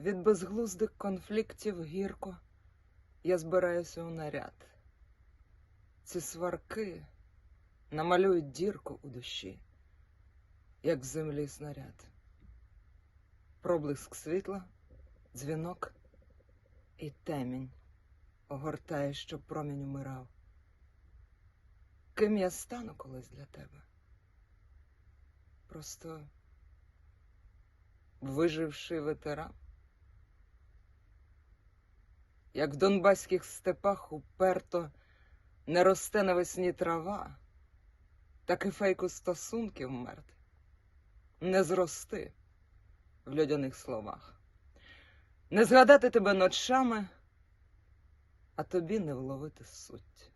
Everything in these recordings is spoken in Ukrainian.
Від безглуздих конфліктів гірко я збираюся у наряд. Ці сварки намалюють дірку у душі, як в землі снаряд. Проблиск світла, дзвінок і темінь огортає, щоб промінь умирав. Ким я стану колись для тебе? Просто виживший ветеран. Як в донбаських степах уперто не росте навесні трава, так і фейку стосунків мертв не зрости в людяних словах, не згадати тебе ночами, а тобі не вловити суть.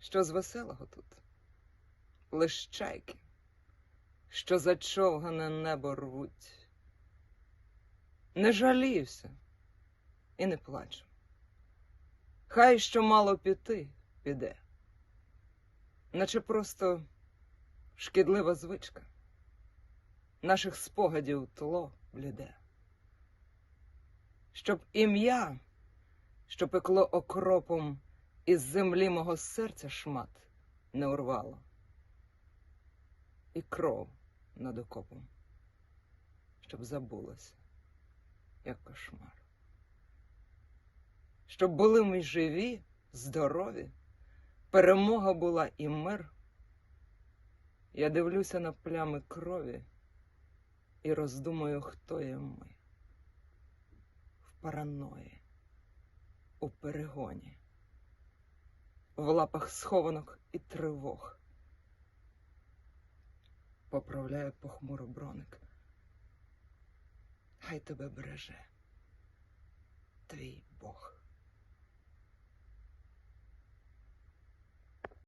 Що з веселого тут? Лиш чайки, що зачовгане небо рвуть. Не жалівся і не плачу. Хай що мало піти, піде, наче просто шкідлива звичка наших спогадів тло бліде. Щоб ім'я, що пекло окропом із землі мого серця шмат, не урвало, і кров над окопом, щоб забулося, як кошмар щоб були ми живі, здорові, перемога була і мир. Я дивлюся на плями крові і роздумую, хто є ми. В параної, у перегоні, в лапах схованок і тривог. Поправляє похмуро броник. Хай тебе береже твій Бог.